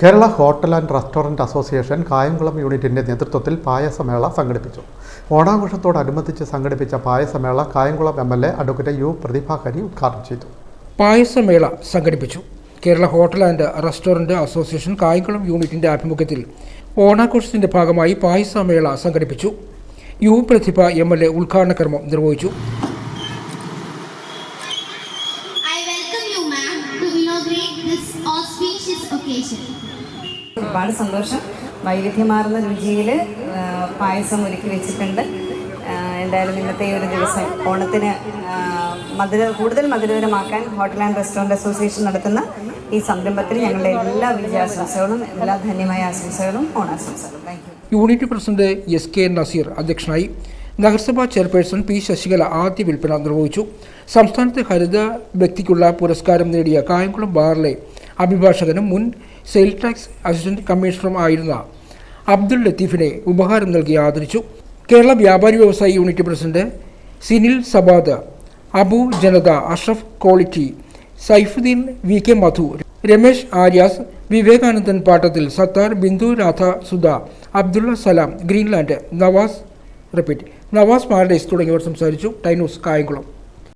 Kerala hotel and restaurant association Kayamkulam യൂണിറ്റിന്റെ നേതൃത്വത്തിൽ പായസമേള സംഘടിപ്പിച്ചു. ഓണാഘോഷത്തോടനുബന്ധിച്ച് സംഘടിപ്പിച്ച പായസമേള Kayamkulam M L A advocate U പ്രതിഭാകരി ഉദ്ഘാടനം ചെയ്തു. പായസമേള സംഘടിപ്പിച്ചു. Kerala hotel and restaurant association Kayamkulam യൂണിറ്റിന്റെ ആഭിമുഖ്യത്തിൽ ഓണാഘോഷത്തിന്റെ ഭാഗമായി പായസമേള സംഘടിപ്പിച്ചു. U Prathibha M L A ഉദ്ഘാടന കർമ്മം നിർവഹിച്ചു. To inaugurate this auspicious occasion. ഒരുപാട് സന്തോഷം. വൈവിധ്യമാർന്ന രുചിയിൽ പായസം ഒരുക്കി വെച്ചിട്ടുണ്ട്. എന്തായാലും ഇന്നത്തെ ഈ ഒരു ദിവസം ഓണത്തിന് മധുര കൂടുതൽ മധുരകരമാക്കാൻ ഹോട്ടൽ ആൻഡ് റെസ്റ്റോറന്റ് അസോസിയേഷൻ നടത്തുന്ന ഈ സംരംഭത്തിൽ ഞങ്ങളുടെ എല്ലാ വിജയാശംസകളും എല്ലാ ധന്യമായ ആശംസകളും ഓണാശംസകളും. Thank you unit president S K Naseer അധ്യക്ഷനായി. നഗരസഭാ ചെയർപേഴ്സൺ പി ശശികല ആദ്യ വിൽപ്പന നിർവഹിച്ചു. സംസ്ഥാനത്തെ ഹരിത വ്യക്തിക്കുള്ള പുരസ്കാരം നേടിയ കായംകുളം ബാറിലെ അഭിഭാഷകനും മുൻ സെയിൽ ടാക്സ് അസിസ്റ്റന്റ് കമ്മീഷണറും ആയിരുന്ന അബ്ദുൾ ലത്തീഫിനെ ഉപഹാരം നൽകി ആദരിച്ചു. കേരള വ്യാപാരി വ്യവസായി unit president Sinil Sabad Abu Janatha Ashraf quality Saifuddin V K Madhu Ramesh Aryas Vivekanandan Pattathil Sathar Bindu Radha Sudha Abdulla Salam Greenland Navas repeat. Navas paradise തുടങ്ങിയവർ സംസാരിച്ചു. ടൈനൂസ് കായംകുളം.